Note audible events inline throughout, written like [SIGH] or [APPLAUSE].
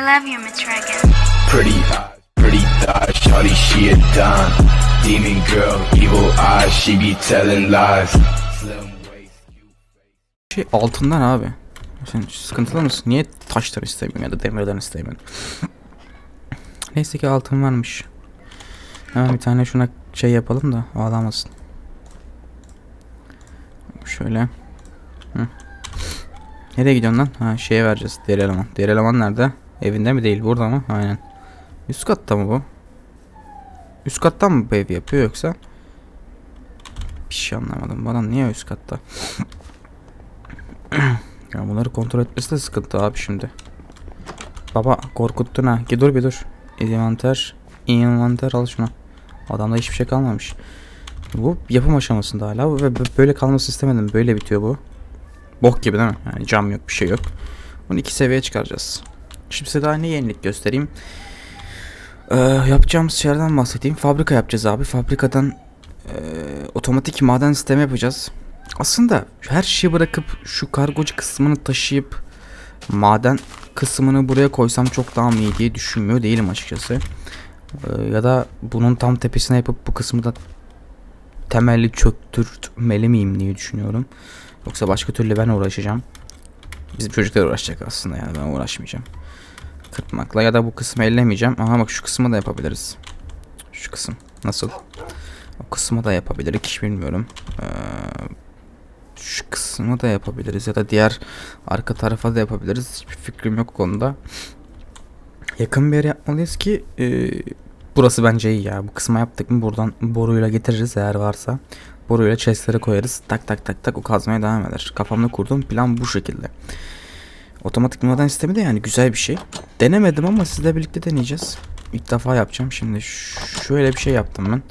I love you, Miss Reagan. Pretty eyes, pretty thighs, shawty she a dime. Demon girl, evil eyes, she be telling lies. Şey altından abi. Sen sıkıntılı mısın? Niye taştan istemiyorsun ya da demirden istemiyorsun? [LAUGHS] Neyse ki altın varmış. Hemen bir tane şuna şey yapalım da ağlamasın. Şöyle. Hı. Nereye gidiyorsun lan? Ha şeye vereceğiz. Diğer eleman. Diğer eleman nerede? Evinde mi değil? Burada mı? Aynen. Üst katta mı bu? Üst kattan mı bu ev yapıyor yoksa? Bir şey anlamadım. Bana niye üst katta? [CLEARS THROAT] Ya bunları kontrol etmesi de sıkıntı abi şimdi. Baba korkuttun ha. Gel dur bir dur. Envanter. Envanter al şunu. Adamda hiçbir şey kalmamış. Bu yapım aşamasında hala ve böyle kalması istemedim. Böyle bitiyor bu. Bok gibi değil mi? Yani cam yok bir şey yok. Bunu iki seviyeye çıkaracağız. Şimdi size daha ne yenilik göstereyim. Ee, yapacağımız şeylerden bahsedeyim. Fabrika yapacağız abi. Fabrikadan ee, otomatik maden sistemi yapacağız. Aslında her şeyi bırakıp şu kargocu kısmını taşıyıp maden kısmını buraya koysam çok daha iyi diye düşünmüyor değilim açıkçası. Ee, ya da bunun tam tepesine yapıp bu kısmı da temelli çöktürtmeli miyim diye düşünüyorum. Yoksa başka türlü ben uğraşacağım. Bizim çocuklar uğraşacak aslında yani ben uğraşmayacağım. Kırpmakla ya da bu kısmı ellemeyeceğim. Aha bak şu kısmı da yapabiliriz. Şu kısım nasıl? O kısmı da yapabiliriz hiç bilmiyorum. Ee, şu kısmı da yapabiliriz ya da diğer arka tarafa da yapabiliriz. Hiçbir fikrim yok konuda. Yakın bir yer yapmalıyız ki e, burası bence iyi ya. Bu kısma yaptık mı buradan boruyla getiririz eğer varsa. Boruyla chestlere koyarız. Tak tak tak tak o kazmaya devam eder. Kafamda kurduğum plan bu şekilde. Otomatik maden sistemi de yani güzel bir şey. Denemedim ama sizle birlikte deneyeceğiz. İlk defa yapacağım. Şimdi şöyle bir şey yaptım ben.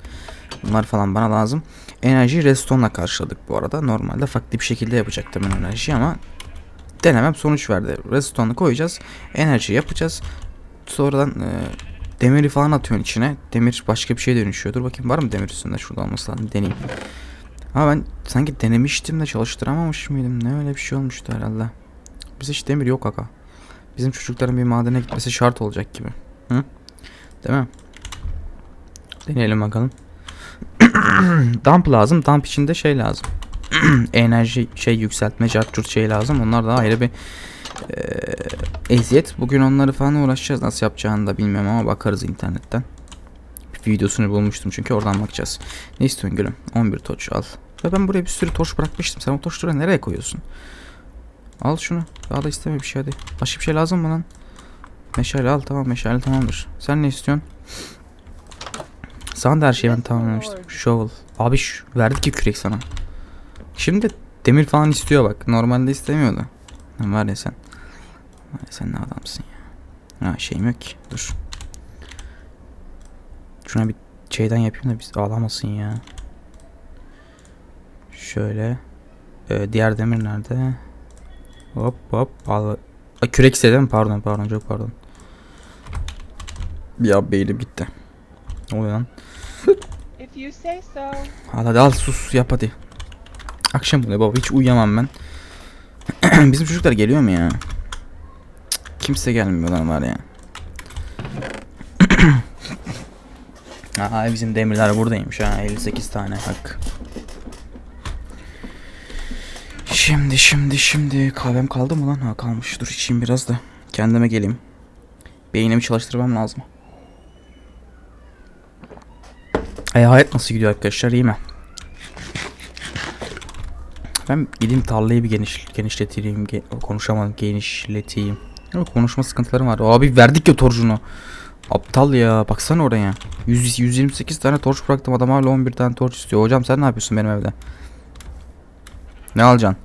Bunlar falan bana lazım. Enerjiyi redstone'la karşıladık bu arada. Normalde farklı bir şekilde yapacaktım ben enerjiyi ama denemem sonuç verdi. Redstone'u koyacağız. Enerji yapacağız. Sonradan e, demiri falan atıyorsun içine. Demir başka bir şeye dönüşüyor. Dur bakayım var mı demir üstünde? Şurada olması lazım. Deneyeyim. Ama ben sanki denemiştim de çalıştıramamış mıydım? Ne öyle bir şey olmuştu herhalde. Bizde hiç demir yok aga. Bizim çocukların bir madene gitmesi şart olacak gibi. Hı? Değil mi? Deneyelim bakalım. [COUGHS] dump lazım. Dump içinde şey lazım. [COUGHS] Enerji şey yükseltme, cartçurt şey lazım. Onlar da ayrı bir eee, eziyet. Bugün onları falan uğraşacağız. Nasıl yapacağını da bilmiyorum ama bakarız internetten. Bir videosunu bulmuştum çünkü oradan bakacağız. Ne istiyorsun gülüm? 11 torç al. Ve ben buraya bir sürü torç bırakmıştım. Sen o torçları nereye koyuyorsun? Al şunu. Daha da isteme bir şey hadi. Başka bir şey lazım mı lan? Meşale al tamam meşale tamamdır. Sen ne istiyorsun? Sana da her şeyi ben tamamlamıştım. Shovel. Abi şu, verdik ki kürek sana. Şimdi demir falan istiyor bak. Normalde istemiyordu. Var ya sen. Sen ne adamsın ya. Ha şeyim yok ki. Dur. Şuna bir şeyden yapayım da biz ağlamasın ya. Şöyle. Ee, diğer demir nerede? Hop hop. Al. A, kürek istedim. Pardon pardon çok pardon. Ya beynim gitti. Ne oluyor lan? If you say so. Al hadi al sus yap hadi. Akşam oluyor baba hiç uyuyamam ben. [CLEARS THROAT] Bizim çocuklar geliyor mu ya? Kimse gelmiyor lan var ya. [COUGHS] Aha bizim demirler buradaymış ha 58 tane hak. Şimdi şimdi şimdi kahvem kaldı mı lan? Ha kalmış dur içeyim biraz da kendime geleyim. Beynimi çalıştırmam lazım. Ay hayat nasıl gidiyor arkadaşlar iyi mi? Ben gideyim tarlayı bir geniş, genişleteyim. Ge konuşamadım genişleteyim. Ama konuşma sıkıntılarım var. Abi verdik ya torcunu. Aptal ya baksana oraya. 100, 128 tane torç bıraktım adam hala 11 tane torç istiyor. Hocam sen ne yapıyorsun benim evde? Ne alacaksın?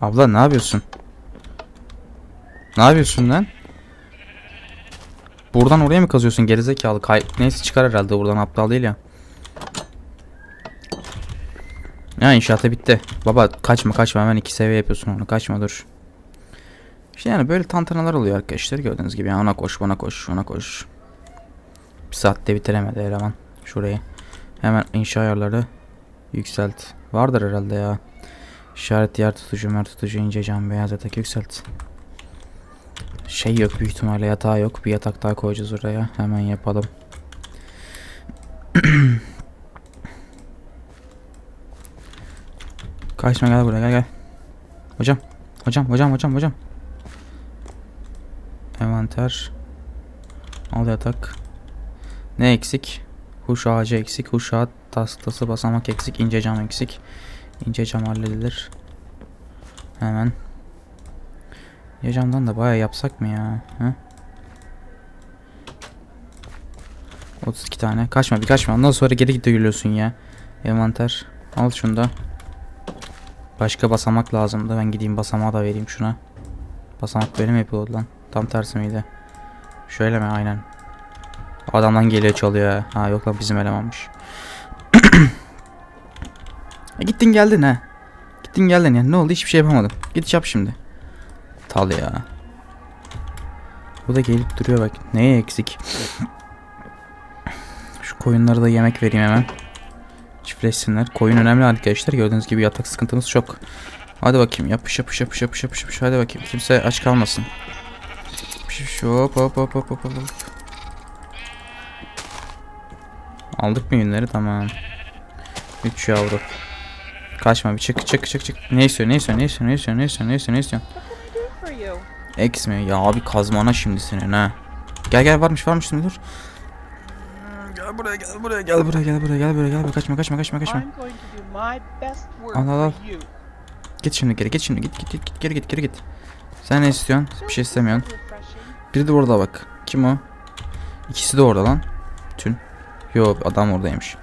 Abla ne yapıyorsun? Ne yapıyorsun lan? Buradan oraya mı kazıyorsun gerizekalı? Kay Neyse çıkar herhalde buradan aptal değil ya. Ya inşaatı bitti. Baba kaçma kaçma hemen iki seviye yapıyorsun onu kaçma dur. İşte yani böyle tantanalar oluyor arkadaşlar gördüğünüz gibi. Yani ona koş bana koş ona koş. Bir saatte bitiremedi eleman şurayı. Hemen inşa ayarları yükselt. Vardır herhalde ya. İşaret yer tutucu, mer tutucu, ince cam, beyaz yatak yükselt. Şey yok büyük ihtimalle yatağı yok. Bir yatak daha koyacağız oraya. Hemen yapalım. Kaçma gel buraya gel gel. Hocam. Hocam hocam hocam hocam. Envanter. Al yatak. Ne eksik? Huş ağacı eksik. Huş ağaç tastası basamak eksik. ince cam eksik. İnce cam halledilir. Hemen. İnce camdan da bayağı yapsak mı ya? Ha? 32 tane. Kaçma bir kaçma. Ondan sonra geri git gülüyorsun ya. Envanter. Al şunu da. Başka basamak lazımdı. Ben gideyim basamağı da vereyim şuna. Basamak böyle mi yapıyordu lan? Tam tersi miydi? Şöyle mi? Aynen. Adamdan geliyor çalıyor. ha. Yok lan bizim elemanmış. [CLEARS THROAT] E, gittin geldin ha. Gittin geldin ya. Ne oldu? Hiçbir şey yapamadın. Git yap şimdi. Tal ya. Bu da gelip duruyor bak. Neye eksik? [CLEARS THROAT] Şu koyunlara da yemek vereyim hemen. Çiftleşsinler. Koyun önemli arkadaşlar. Gördüğünüz gibi yatak sıkıntımız çok. Hadi bakayım. Yapış yapış yapış yapış yapış yapış. Hadi bakayım. Kimse aç kalmasın. Hop hop hop hop hop. Aldık mı yünleri? Tamam. 3 yavru. Kaçma bir çık çık çık çık. Ne istiyor ne istiyor ne istiyor ne istiyor ne istiyor ne istiyor ne istiyor. Mi? Ya abi kazmana şimdi senin ha. Gel gel varmış varmış dur. Gel buraya gel buraya gel buraya gel buraya gel buraya gel kaçma kaçma kaçma kaçma. Al, al, al. Git şimdi geri git şimdi git git git, git geri git geri git. Sen ne istiyorsun? Bir şey istemiyorsun. Biri de orada bak. Kim o? İkisi de orada lan. Tün. Yo adam oradaymış.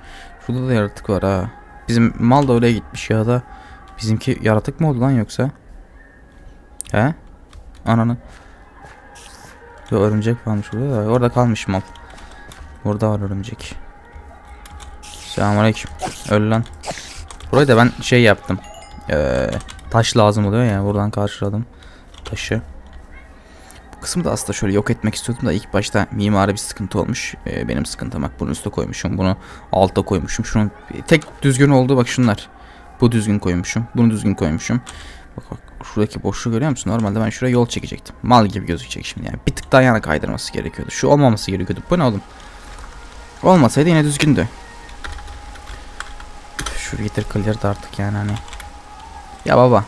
Şurada da yaratık var ha. Bizim mal da oraya gitmiş ya da bizimki yaratık mı oldu lan yoksa? He? Ananı. Yo örümcek varmış burada da orada kalmış mal. Burada var örümcek. Selamünaleyküm. Öl lan. Burayı da ben şey yaptım. Ee, taş lazım oluyor ya buradan karşıladım. Taşı. Bu kısmı da aslında şöyle yok etmek istiyordum da ilk başta mimari bir sıkıntı olmuş. Ee, benim sıkıntım bak bunu üste koymuşum. Bunu alta koymuşum. Şunun tek düzgün olduğu bak şunlar. Bu düzgün koymuşum. Bunu düzgün koymuşum. Bak bak şuradaki boşluğu görüyor musun? Normalde ben şuraya yol çekecektim. Mal gibi gözükecek şimdi yani. Bir tık daha yana kaydırması gerekiyordu. Şu olmaması gerekiyordu. Bu ne oğlum? Olmasaydı yine düzgündü. Şu getir clear da artık yani hani. Ya baba.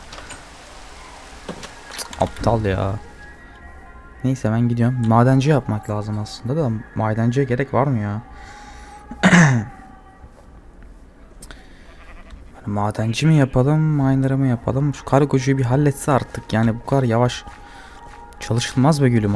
Aptal ya. Neyse ben gidiyorum. Madenci yapmak lazım aslında da madenciye gerek var mı ya? Yani [CLEARS THROAT] madenci mi yapalım, miner'ı mı yapalım? Şu kargocuyu bir halletse artık. Yani bu kadar yavaş çalışılmaz be gülüm.